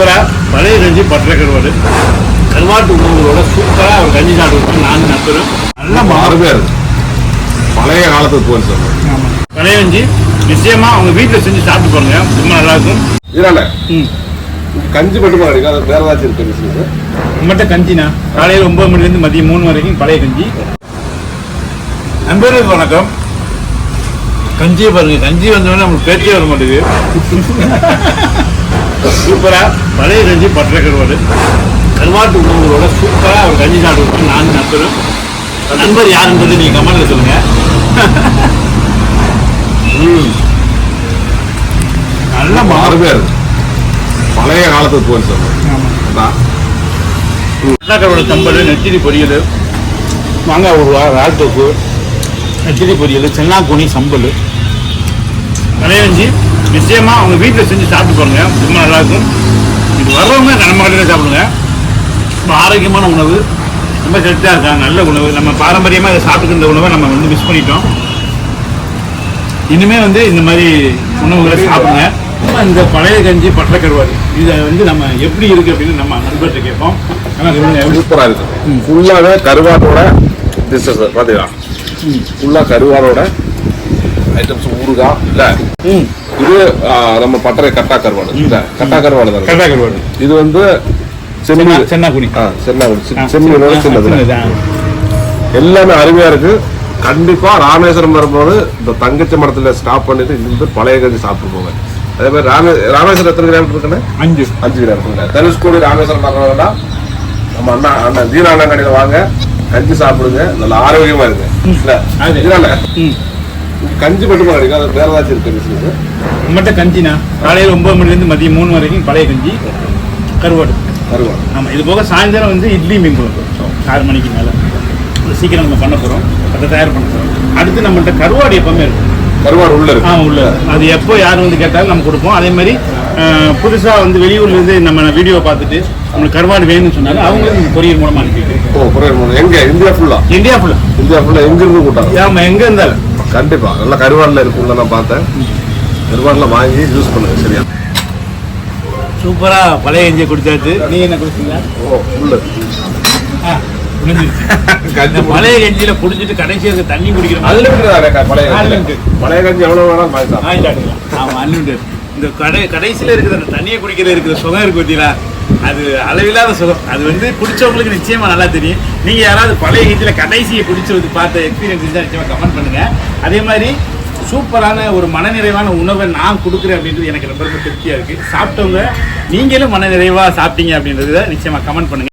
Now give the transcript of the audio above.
சூப்பராக பழைய கஞ்சி பட்டரை கருவாடு கருவாட்டு உணவுகளோட சூப்பராக ஒரு கஞ்சி சாப்பிட்டு நான் நம்புறேன் நல்ல அருமையா இருக்கு. பழைய காலத்து தோல் சார் பழைய கஞ்சி நிச்சயமா அவங்க வீட்டில் செஞ்சு சாப்பிட்டு பாருங்க. ரொம்ப நல்லா இருக்கும். இதனால கஞ்சி மட்டுமா கிடைக்கும் அது வேற ஏதாச்சும் இருக்கு நம்மகிட்ட கஞ்சினா காலையில் ஒன்பது மணிலேருந்து மதியம் மூணு வரைக்கும் பழைய கஞ்சி. நண்பர்களுக்கு வணக்கம். கஞ்சியை பாருங்க. கஞ்சி வந்தோடனே நம்மளுக்கு பேச்சே வர மாட்டேங்குது. சூப்பரா. பழைய கஞ்சி பட்டரை கருவாடு கருவாட்டு உணவுகளோட சூப்பரா ஒரு கஞ்சி சாப்பிட்டு நான் நம்புறேன் நண்பர் யாருன்றது நீங்க கமெண்ட்ல சொல்லுங்க. நல்ல அருமையா இருக்கு. பழைய காலத்து தோல் சார் அதான். கருவாடு சம்பல் நெத்திரி பொரியல். மாங்காய் ஊறுவா ரால் தொக்கு. நெத்திரி பொரியல். சென்னாக்குனி சம்பல். கலையஞ்சி நிச்சயமா அவங்க வீட்டில் செஞ்சு சாப்பிட்டு பாருங்க. ரொம்ப நல்லா இருக்கும் இது வர்றவங்க நம்ம கடையில் சாப்பிடுங்க. ரொம்ப ஆரோக்கியமான உணவு. ரொம்ப ஹெல்த்தாக இருக்காங்க. நல்ல உணவு. நம்ம பாரம்பரியமாக இதை சாப்பிட்டுக்கிற உணவை நம்ம வந்து மிஸ் பண்ணிட்டோம். இனிமே வந்து இந்த மாதிரி உணவுகளை சாப்பிடுங்க. இந்த பழைய கஞ்சி பட்டை கருவாடு இதை வந்து நம்ம எப்படி இருக்கு அப்படின்னு நம்ம நண்பர்கிட்ட கேட்போம். ஆனால் இவங்க எப்படி சூப்பரா இருக்கு. ஃபுல்லாவே கருவாடோட டிஷ்ஷஸ் பாத்தீங்களா? ஃபுல்லா கருவாடோட ஐட்டம்ஸ் ஊறுகாய் இல்ல? ம். இது நம்ம பட்டறை கட்டா கருவாடு கட்டா கருவாடு தான். கருவா கருவாடு இது வந்து சென்னா- சென்னாக்குனி. ஆ சென்னாகுடி ஆ, செம்மீனோட சின்னது. எல்லாமே அருமையா இருக்கு. கண்டிப்பா ராமேஸ்வரம் வரும்போது இந்த தங்கச்சி மடத்துல ஸ்டாப் பண்ணிட்டு இங்கிருந்து பழைய கஞ்சி சாப்பிட்டு போங்க. அதே மாதிரி ராமே ராமேஸ்வரம் எத்தனை கிராமம் இருக்குன்னு? அஞ்சு. அஞ்சு கிராமம் இருக்குங்க. தனுஷ்கோடி ராமேஸ்வரம் வர்றவங்கன்னா நம்ம அண்ணா அண்ணன் தீனா அண்ணா கடையில் வாங்க. கஞ்சி சாப்பிடுங்க. நல்ல ஆரோக்கியமா இருக்கு. கஞ்சி மட்டுமா கிடைக்கும் அது வேற ஏதாச்சும் இருக்கு? நம்மகிட்ட கஞ்சினா காலையில் ஒன்பது மணிலேருந்து மதியம் மூணு வரைக்கும் பழைய கஞ்சி கருவாடு. கருவாடு. ஆமாம் இது போக சாயந்தரம் வந்து இட்லி மீன் குழம்பு. ஆறு மணிக்கு மேலே. சீக்கிரம் நம்ம பண்ண போகிறோம் அதை தயார் பண்ண போகிறோம் அடுத்து நம்மள்ட்ட கருவாடு எப்பவுமே இருக்கும் கருவாடு உள்ள ஆ உள்ள அது எப்போ யார் வந்து கேட்டாலும் நம்ம கொடுப்போம். அதே மாதிரி புதுசாக வந்து வெளியூர்லேருந்து நம்ம வீடியோ பார்த்துட்டு நம்மளுக்கு கருவாடு வேணும்னு சொன்னாலும் அவங்களுக்கு கொரியர் மூலமாக அனுப்பிட்டு ஓ புரியல எங்க? இந்தியா ஃபுல்லா இந்தியா ஃபுல்லாக இந்தியா ஃபுல்லா எங்க இருந்து கூட்டாங்க? ஆமாம் எங்கே இருந்தாலும். கண்டிப்பா. நல்ல கருவாடுல இருக்கும்ல நான் பார்த்தேன். கருவாடுல வாங்கி யூஸ் பண்ணுங்க சரியா? சூப்பராக பழைய கஞ்சியை குடிச்சாச்சு. நீங்கள் என்ன குடிச்சீங்களா ஓ உள்ள. பழைய கஞ்சியில குடிச்சிட்டு கடைசி இருக்க தண்ணி குடிக்கிற மாதிரி. அதுல பழைய. பழைய கஞ்சி எவ்வளவு வேணாலும் வாங்கி சாப்பிடலாம். வாங்கி சாப்பிட்டுக்கலாம். ஆமா unlimited. இந்த கடை கடைசியில இருக்கிற அந்த தண்ணியை குடிக்கிற இருக்கிற சுகம் இருக்கு பார்த்தீங்களா? அது அளவில்லாத சுகம். அது வந்து பிடிச்சவங்களுக்கு நிச்சயமா நல்லா தெரியும். நீங்க யாராவது பழைய கீதத்தில் கடைசியை பிடிச்சது பார்த்த எக்ஸ்பீரியன்ஸ் தான் நிச்சயமா கமெண்ட் பண்ணுங்க. அதே மாதிரி சூப்பரான ஒரு மனநிறைவான உணவை நான் கொடுக்குறேன் அப்படின்றது எனக்கு ரொம்ப ரொம்ப திருப்தியாக இருக்குது சாப்பிட்டவங்க நீங்களும் மனநிறைவாக சாப்பிட்டீங்க அப்படின்றத நிச்சயமாக கமெண்ட் பண்ணுங்கள்